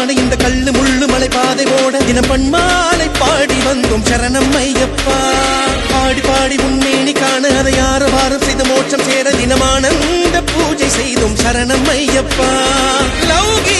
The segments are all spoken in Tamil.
கல்லு முள்ளு மலை பாதை ஓட தினம் பண்மாலை பாடி வந்தோம் சரணம் ஐயப்பா. பாடி பாடி உன்னேனி காண அதை யார வாரம் செய்த மோட்சம் சேர தினமானந்த பூஜை செய்தோம் சரணம் ஐயப்பா. லௌகி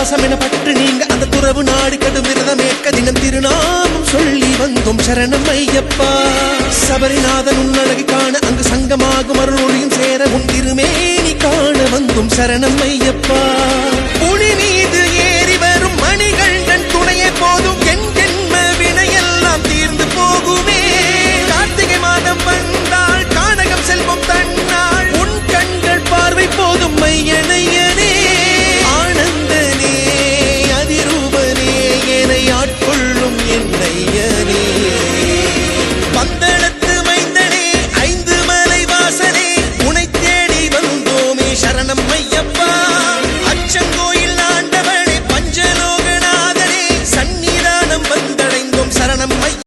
பாசம் என பற்று நீங்க அந்த துறவு நாடு கடும் விரதமேற்க தினம் திருநாமம் சொல்லி வந்தோம் சரணம் ஐயப்பா. சபரிநாதன் உன் காண அங்கு சங்கமாகும் அருள் ஒளியும் சேர உன் திருமேனி காண வந்தோம் சரணம் ஐயப்பா.